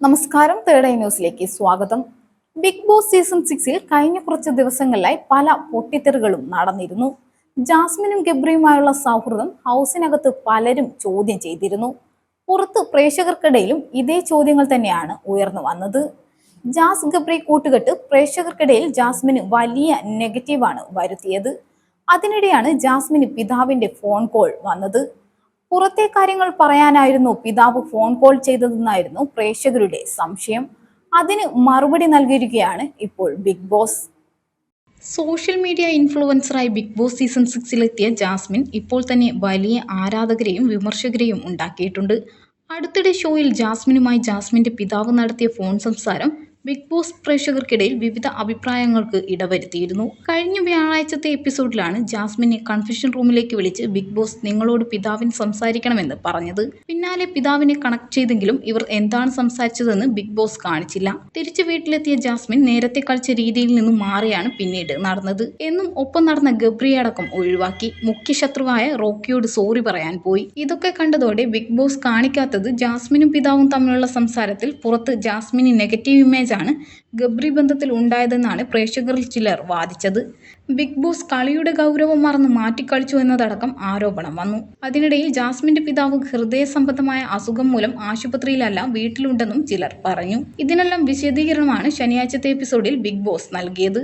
നമസ്കാരം. Third eye ന്യൂസിലേക്ക് സ്വാഗതം. ബിഗ് ബോസ് സീസൺ സിക്സിൽ കഴിഞ്ഞ കുറച്ച് ദിവസങ്ങളിലായി പല പൊട്ടിത്തെറികളും നടന്നിരുന്നു. ജാസ്മിനും ഗബ്രിയുമായുള്ള സൗഹൃദം ഹൗസിനകത്ത് പലരും ചോദ്യം ചെയ്തിരുന്നു. പുറത്ത് പ്രേക്ഷകർക്കിടയിലും ഇതേ ചോദ്യങ്ങൾ തന്നെയാണ് ഉയർന്നു വന്നത്. ജാസ് ഗബ്രി കൂട്ടുകെട്ട് പ്രേക്ഷകർക്കിടയിൽ ജാസ്മിന് വലിയ നെഗറ്റീവാണ് വരുത്തിയത്. അതിനിടെയാണ് ജാസ്മിന് പിതാവിന്റെ ഫോൺ കോൾ വന്നത്. പുറത്തെ കാര്യങ്ങൾ പറയാനായിരുന്നു പിതാവ് ഫോൺ കോൾ ചെയ്തതെന്നായിരുന്നു പ്രേക്ഷകരുടെ സംശയം. അതിന് മറുപടി നൽകിയിരിക്കുകയാണ് ഇപ്പോൾ ബിഗ് ബോസ്. സോഷ്യൽ മീഡിയ ഇൻഫ്ലുവൻസറായി ബിഗ് ബോസ് സീസൺ സിക്സിലെത്തിയ ജാസ്മിൻ ഇപ്പോൾ തന്നെ വലിയ ആരാധകരെയും വിമർശകരെയും ഉണ്ടാക്കിയിട്ടുണ്ട്. അടുത്തിടെ ഷോയിൽ ജാസ്മിനുമായി ജാസ്മിന്റെ പിതാവ് നടത്തിയ ഫോൺ സംസാരം ബിഗ് ബോസ് പ്രേക്ഷകർക്കിടയിൽ വിവിധ അഭിപ്രായങ്ങൾക്ക് ഇടവരുത്തിയിരുന്നു. കഴിഞ്ഞ വ്യാഴാഴ്ചത്തെ എപ്പിസോഡിലാണ് ജാസ്മിനെ കൺഫ്യൂഷൻ റൂമിലേക്ക് വിളിച്ച് ബിഗ് ബോസ് നിങ്ങളോട് പിതാവിന് സംസാരിക്കണമെന്ന് പറഞ്ഞത്. പിന്നാലെ പിതാവിനെ കണക്ട് ചെയ്തെങ്കിലും ഇവർ എന്താണ് സംസാരിച്ചതെന്ന് ബിഗ് ബോസ് കാണിച്ചില്ല. തിരിച്ചു വീട്ടിലെത്തിയ ജാസ്മിൻ നേരത്തെ കളിച്ച രീതിയിൽ നിന്നും മാറിയാണ് പിന്നീട് നടന്നത്. എന്നും ഒപ്പം നടന്ന ഗബ്രിയെ അടക്കം ഒഴിവാക്കി. മുഖ്യ ശത്രുവായ റോക്കിയോട് സോറി പറയാൻ പോയി. ഇതൊക്കെ കണ്ടതോടെ ബിഗ് ബോസ് കാണിക്കാത്തത് ജാസ്മിനും പിതാവും തമ്മിലുള്ള സംസാരത്തിൽ പുറത്ത് ജാസ്മിന് നെഗറ്റീവ് ഇമേജ് ആണ് ഗബ്രി ബന്ധത്തിൽ ഉണ്ടായതെന്നാണ് പ്രേക്ഷകരിൽ ചിലർ വാദിച്ചത്. ബിഗ് ബോസ് കളിയുടെ ഗൗരവം മറന്ന് മാറ്റിക്കളിച്ചു എന്നതടക്കം ആരോപണം വന്നു. അതിനിടയിൽ ജാസ്മിന്റെ പിതാവ് ഹൃദയ സംബന്ധമായ അസുഖം മൂലം ആശുപത്രിയിലല്ല വീട്ടിലുണ്ടെന്നും ചിലർ പറഞ്ഞു. ഇതിനെല്ലാം വിശദീകരണമാണ് ശനിയാഴ്ചത്തെ എപ്പിസോഡിൽ ബിഗ് ബോസ് നൽകിയത്.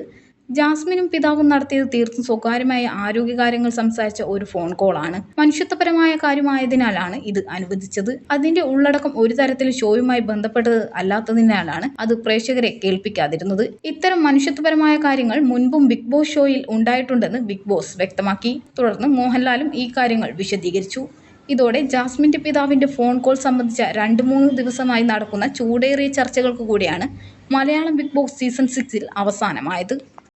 ജാസ്മിനും പിതാവും നടത്തിയത് തീർത്തും സ്വകാര്യമായ ആരോഗ്യകാര്യങ്ങൾ സംസാരിച്ച ഒരു ഫോൺ കോളാണ്. മനുഷ്യത്വപരമായ കാര്യമായതിനാലാണ് ഇത് അനുവദിച്ചത്. അതിന്റെ ഉള്ളടക്കം ഒരു തരത്തിൽ ഷോയുമായി ബന്ധപ്പെട്ടത് അല്ലാത്തതിനാലാണ് അത് പ്രേക്ഷകരെ കേൾപ്പിക്കാതിരുന്നത്. ഇത്തരം മനുഷ്യത്വപരമായ കാര്യങ്ങൾ മുൻപും ബിഗ് ബോസ് ഷോയിൽ ഉണ്ടായിട്ടുണ്ടെന്ന് ബിഗ് ബോസ് വ്യക്തമാക്കി. തുടർന്ന് മോഹൻലാലും ഈ കാര്യങ്ങൾ വിശദീകരിച്ചു. ഇതോടെ ജാസ്മിന്റെ പിതാവിന്റെ ഫോൺ കോൾ സംബന്ധിച്ച രണ്ട് മൂന്ന് ദിവസമായി നടക്കുന്ന ചൂടേറിയ ചർച്ചകൾക്ക് കൂടിയാണ് മലയാളം ബിഗ് ബോസ് സീസൺ സിക്സിൽ അവസാനമായത്.